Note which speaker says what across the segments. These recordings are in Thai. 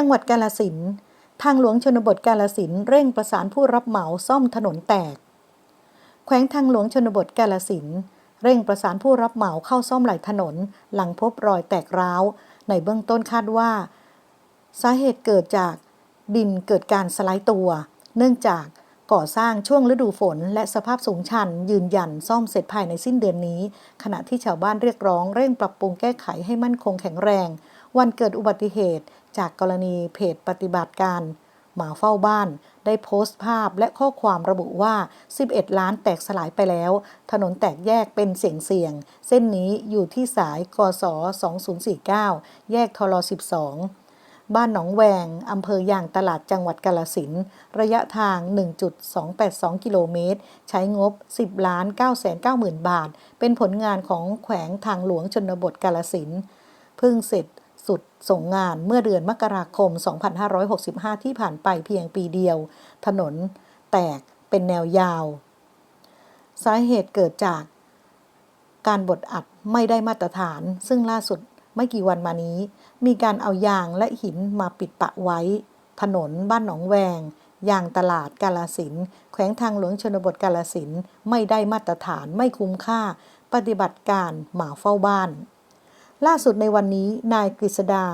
Speaker 1: จังหวัดกาลสินทางหลวงชนบทกาลสินเร่งประสานผู้รับเหมาซ่อมถนนแตก แขวงทางหลวงชนบทกาลสินเร่งประสานผู้รับเหมาเข้าซ่อมไหล่ถนน หลังพบรอยแตกร้าว ในเบื้องต้นคาดว่า สาเหตุเกิดจากดินเกิดการสไลด์ตัว เนื่องจากก่อสร้างช่วงฤดูฝน และสภาพสูงชัน ยืนยันซ่อมเสร็จภายในสิ้นเดือนนี้ ขณะที่ชาวบ้านเรียกร้องเร่งปรับปรุงแก้ไขให้มั่นคงแข็งแรง วันเกิดอุบัติเหตุ จากกรณีเพจปฏิบัติการ หมาเฝ้าบ้าน ได้โพสต์ภาพและข้อความระบุว่า 11 ล้านแตกสลายไปแล้ว ถนนแตกแยกเป็นเสียงเสียง เส้นนี้อยู่ที่สายกศ2049 แยกทล12บ้านหนองแวง อำเภอย่างตลาดจังหวัดกาลสิน ระยะทาง 1.282 กิโลเมตร ใช้งบ 10 ล้าน 990,000 บาท เป็นผลงานของแขวงทางหลวงชนบทกาลสิน เพิ่งเสร็จ สุดส่งงานเมื่อเดือนมกราคม 2565 ที่ผ่านไปเพียงปีเดียว ถนนแตกเป็นแนวยาว สาเหตุเกิดจากการบดอัดไม่ได้มาตรฐาน ซึ่งล่าสุดไม่กี่วันมานี้ มีการเอายางและหินมาปิดปะไว้ ถนนบ้านหนองแวง ยางตลาดกาลสินแขวงทางหลวงชนบทกาลสินไม่ได้มาตรฐานไม่คุ้มค่า ปฏิบัติการหมาเฝ้าบ้าน ล่าสุดในวันนี้นายกฤษดา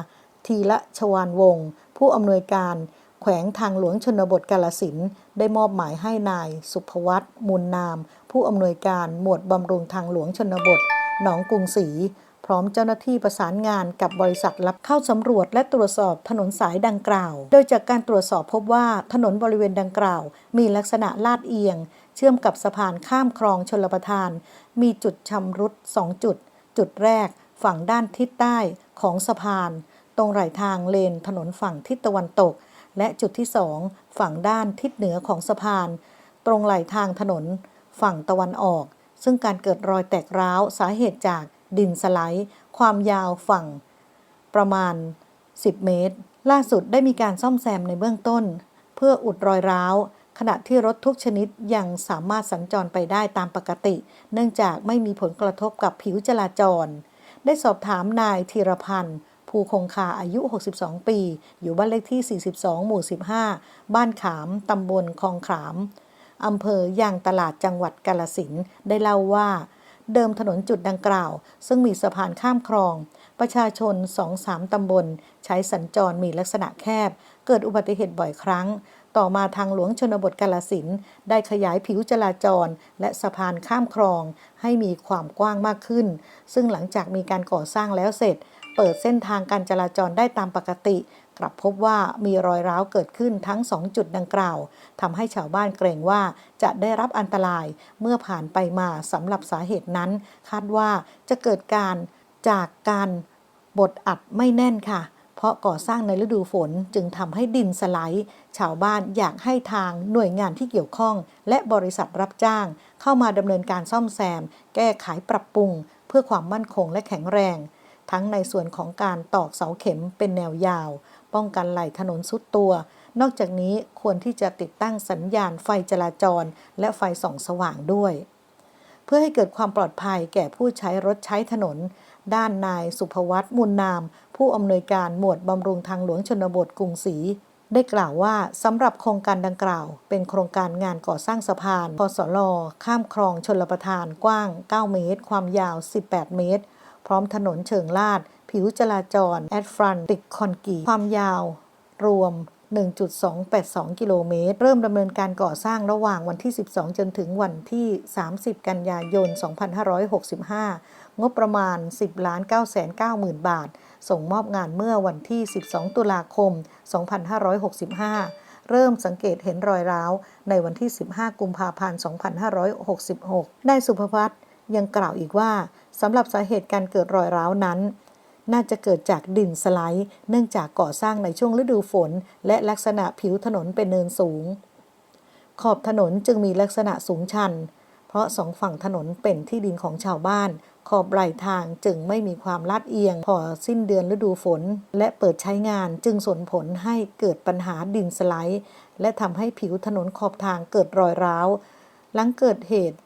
Speaker 1: ทีละชวานวงศ์ผู้อำนวยการแขวงทางหลวงชนบทกาลสินได้มอบหมายให้นายสุภวัตมูลนาม ผู้อำนวยการหมวดบำรุงทางหลวงชนบท หนองกรุงศรีพร้อมเจ้าหน้าที่ประสานงานกับบริษัทรับเข้าสำรวจและตรวจสอบถนนสายดังกล่าว โดยจากการตรวจสอบพบว่าถนนบริเวณดังกล่าว มีลักษณะลาดเอียง เชื่อมกับสะพานข้ามคลองชลประทาน มีจุดชำรุด 2 จุด จุดแรก ฝั่งด้านทิศใต้ของสะพาน ตรงไหลทางเลนถนนฝั่งทิศตะวันตก และจุดที่2ฝั่งด้านทิศเหนือของสะพาน ตรงไหลทางถนน ฝั่งตะวันออก ซึ่งการเกิดรอยแตกร้าวสาเหตุจากดินสไลด์ ความยาวฝั่ง ประมาณ 10 เมตร ล่าสุดได้มีการซ่อมแซมในเบื้องต้น เพื่ออุดรอยร้าวขณะที่รถทุกชนิดยังสามารถสัญจรไปได้ตามปกติ เนื่องจากไม่มีผลกระทบกับผิวจราจร ได้สอบถามนายธีรพันธ์ภูคงคาอายุ 62 ปี อยู่บ้านเลขที่ 42 หมู่ 15 บ้านขาม ตำบลคลองขาม อำเภอยางตลาดจังหวัดกาลสินได้เล่าว่า เดิมถนนจุดดังกล่าว ซึ่งมีสะพานข้ามคลอง ประชาชน 2-3 ตำบล ใช้สัญจรมีลักษณะแคบ เกิดอุบัติเหตุบ่อยครั้ง ต่อมาทางหลวงชนบทกาลสินได้ขยายผิวจราจร และสะพานข้ามคลอง ให้มีความกว้างมากขึ้น ซึ่งหลังจากมีการก่อสร้างแล้วเสร็จ เปิดเส้นทางการจราจรได้ตามปกติ กลับพบว่ามีรอยร้าวเกิดขึ้นทั้งสองจุดดังกล่าวทำให้ชาวบ้านเกรงว่าจะได้รับอันตรายเมื่อผ่านไปมาสำหรับสาเหตุนั้น คาดว่าจะเกิดการจากการบดอัดไม่แน่นค่ะ เพราะก่อสร้างในฤดูฝนจึงทำให้ดินสไลด์ชาวบ้านอยากให้ทางหน่วยงานที่เกี่ยวข้อง และบริษัทรับจ้าง เข้ามาดำเนินการซ่อมแซม แก้ไขปรับปรุง เพื่อความมั่นคงและแข็งแรง ทั้งในส่วนของการตอกเสาเข็มเป็นแนวยาว ป้องกันไหลถนนสุดตัวนอกจากนี้ควรที่จะติดตั้งสัญญาณไฟจราจร และไฟส่องสว่างด้วย เพื่อให้เกิดความปลอดภัยแก่ผู้ใช้รถใช้ถนน ด้านนายสุภวัตมูลนาม ผู้อำนวยการหมวดบำรุงทางหลวงชนบทกรุงศรีได้กล่าวว่าสำหรับโครงการดังกล่าว เป็นโครงการงานก่อสร้างสะพานพสลข้ามคลองชนลประทานกว้าง 9 เมตร ความยาว 18 เมตร พร้อมถนนเชิงลาด ผิวจราจร แอดฟรันติดคอนกรีตความยาว รวม 1.282 กิโลเมตร เริ่มดำเนินการก่อสร้างระหว่างวันที่ 12 จนถึงวันที่ 30 กันยายน 2565 งบประมาณ 10ล้าน990,000 บาท ส่งมอบงานเมื่อวันที่ 12 ตุลาคม 2565 เริ่มสังเกตเห็นรอยร้าว ในวันที่ 15 กุมภาพันธ์ 2566นายสุภวัตยังกล่าวอีกว่าสำหรับสาเหตุการเกิดรอยร้าวนั้น น่าจะเกิดจากดินสไลด์ เนื่องจากก่อสร้างในช่วงฤดูฝน และลักษณะผิวถนนเป็นเนินสูง ขอบถนนจึงมีลักษณะสูงชัน ราะสองฝั่งถนนเป็นที่ดินของชาวบ้าน ขอบไหลทางจึงไม่มีความลาดเอียง พอสิ้นเดือนฤดูฝน และเปิดใช้งานจึงส่งผลให้เกิดปัญหาดินสไลด์ และทำให้ผิวถนนขอบทางเกิดรอยร้าว หลังเกิดเหตุ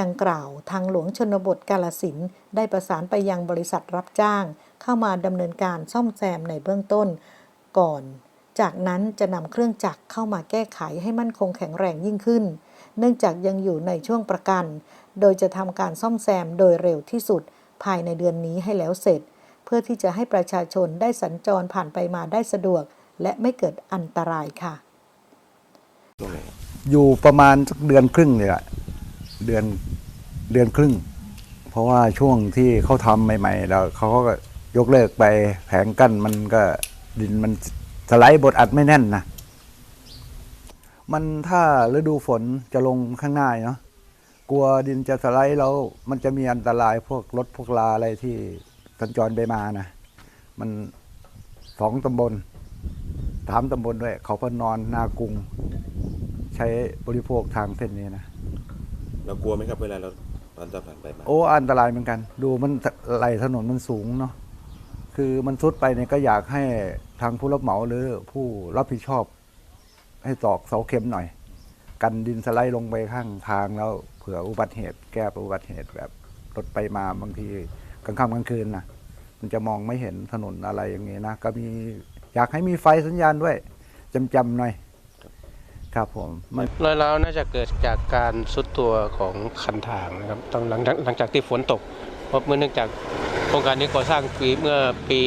Speaker 1: ดังกล่าวทางหลวงชนบทกาลสินได้ประสานไปยังบริษัทรับจ้าง เข้ามาดำเนินการซ่อมแซมในเบื้องต้น ก่อน จากนั้นจะนำเครื่องจักรเข้ามาแก้ไขให้มั่นคงแข็งแรงยิ่งขึ้น เนื่องจากยังอยู่ในช่วงประกัน โดยจะทำการซ่อมแซมโดยเร็วที่สุด ภายในเดือนนี้ให้แล้วเสร็จ เพื่อที่จะให้ประชาชนได้สัญจรผ่านไปมาได้สะดวก และไม่เกิดอันตรายค่ะ
Speaker 2: อยู่ประมาณสักเดือนครึ่งเลยอะเดือนเดือนครึ่ง เพราะว่าช่วงที่เขาทำใหม่ๆ แล้วเขาก็ยกเลิกไปแผงกั้นมันก็ดินมันสไลด์บดอัดไม่แน่นนะ มันถ้าฤดูฝนจะลงข้างหน้าเนาะกลัวดินจะสไลด์แล้วมันจะมีอันตรายพวกรถพวกลาอะไรที่สัญจรไปมานะมันสองตำบลสามตำบลด้วยเขาพนอนนากรุง ใช้บริโภคทางเส้นนี้นะ
Speaker 3: เรากลัวไหมครับเวลาเราตอนจะผ่านไปมา
Speaker 2: โอ้อันตรายเหมือนกัน ดูมันไหลถนนมันสูงเนาะคือมันซุดไปเนี่ยก็อยากให้ทางผู้รับเหมาหรือผู้รับผิดชอบ ให้ตอกเสาเข็มหน่อย กันดินสไลด์ลงไปข้างทางแล้วเผื่ออุบัติเหตุ แก้อุบัติเหตุแบบรถไปมาบางทีกลางค่ำกลางคืนนะมันจะมองไม่เห็นถนนอะไรอย่างงี้นะก็มีอยากให้มีไฟสัญญาณด้วยจำๆหน่อย ครับผมมัน
Speaker 4: รอยร้าวน่าจะเกิดจากการซุดตัวของคันทางนะครับตอนหลังหลังจากที่ฝนตกเพราะเมื่อเนื่องจากโครงการนี้ก่อสร้างปีเมื่อปี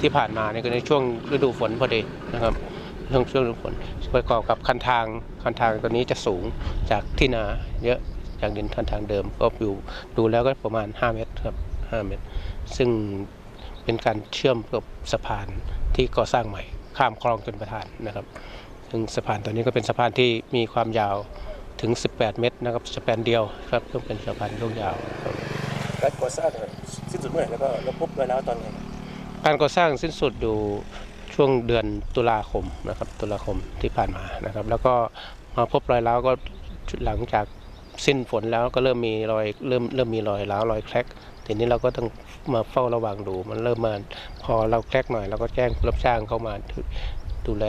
Speaker 4: ที่ผ่านมาเนี่ยก็ในช่วงฤดูฝนพอดีนะครับ ช่วงช่วงฤดูฝนประกอบกับคันทางคันทางตัวนี้จะสูงจากที่นาเยอะจากดินคันทางเดิมก็อยู่ดูแล้วก็ประมาณ 5 เมตรครับ 5 เมตร ซึ่งเป็นการเชื่อมกับสะพานที่ก่อสร้างใหม่ ข้ามคลองชนประทานนะครับ ซึ่งสะพานตัวนี้ก็เป็นสะพานที่มีความยาวถึง 18 เมตรนะครับสะพานเดียวครับต้องเป็นสะพานลูกยาวครับ
Speaker 3: การก่อสร้างสิ้นสุดเมื่อไหร่แล้วก็เราพบรอยร้าวตอนไหน
Speaker 4: การก่อสร้างสิ้นสุดอยู่ ช่วงเดือนตุลาคมนะครับตุลาคมที่ผ่านมานะครับ แล้วก็มาพบรอยร้าวก็หลังจากสิ้นฝนแล้วก็เริ่มมีรอยเริ่มเริ่มมีรอยร้าวรอยแคลกทีนี้เราก็ต้องมาเฝ้าระวังดู มันเริ่มมาพอเราแคลกหน่อยเราก็แจ้งผู้รับจ้างเข้ามาดูแล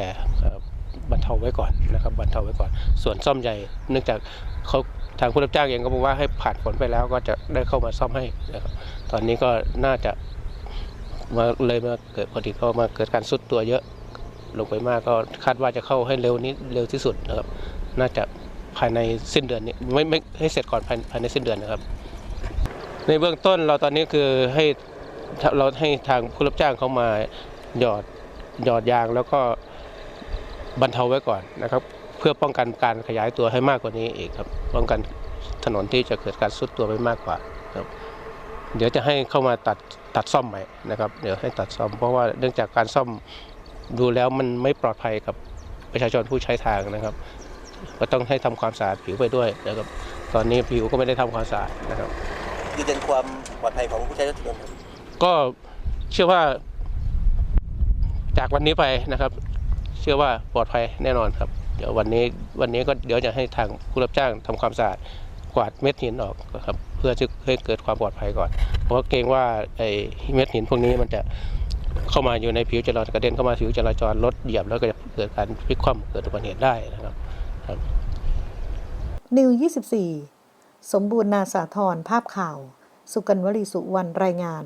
Speaker 4: บรรเทาไว้ก่อนนะครับบรรเทาไว้ก่อน ส่วนซ่อมใหญ่เนื่องจากเขาทางผู้รับจ้างเองก็บอกว่าให้ผ่านฝนไปแล้วก็จะได้เข้ามาซ่อมให้นะครับตอนนี้ก็น่าจะ มาเลยมาเกิดพอดีก็มาเกิดการซุดตัวเยอะลงไปมากก็คาดว่าจะเข้าให้เร็วนี้เร็วที่สุดนะครับ น่าจะภายในสิ้นเดือนนี้ไม่ไม่ให้เสร็จก่อนภายภายในสิ้นเดือนนะครับ ในเบื้องต้นเราตอนนี้คือให้เราให้ทางผู้รับจ้างเขามาหยอดหยอดยางแล้วก็บรรเทาไว้ก่อนนะครับ เพื่อป้องกันการขยายตัวให้มากกว่านี้อีกครับ ป้องกันถนนที่จะเกิดการซุดตัวไปมากกว่าครับ เดี๋ยวจะให้เข้ามาตัดตัดซ่อมใหม่นะครับเดี๋ยวให้ตัดซ่อมเพราะว่าเนื่องจากการซ่อมดูแล้วมันไม่ปลอดภัยกับประชาชนผู้ใช้ทางนะครับ ก็ต้องให้ทำความสะอาดผิวไปด้วยนะครับตอนนี้ผิวก็ไม่ได้ทำความสะอาดนะครับ
Speaker 3: ยืนยันความปลอดภัยของผู้ใช้รถยนต์ครับ
Speaker 4: ก็เชื่อว่า จากวันนี้ไปนะครับ เชื่อว่าปลอดภัยแน่นอนครับ เดี๋ยววันนี้วันนี้ก็เดี๋ยวจะให้ทางผู้รับจ้างทำความสะอาด กวาดเม็ดหินออกครับเพื่อจะให้เกิดความปลอดภัยก่อน เพราะเกรงว่าไอ้เม็ดหินพวกนี้มันจะเข้ามาอยู่ในผิวจราจรกระเด็นเข้ามาผิวจราจรรถเหยียบแล้วก็จะเกิดการพลิกคว่ำเกิดอุบัติเหตุได้นะครับ
Speaker 1: นิว24 สมบูรณ์นาสาธรภาพข่าว สุกันวลีสุวรรณรายงาน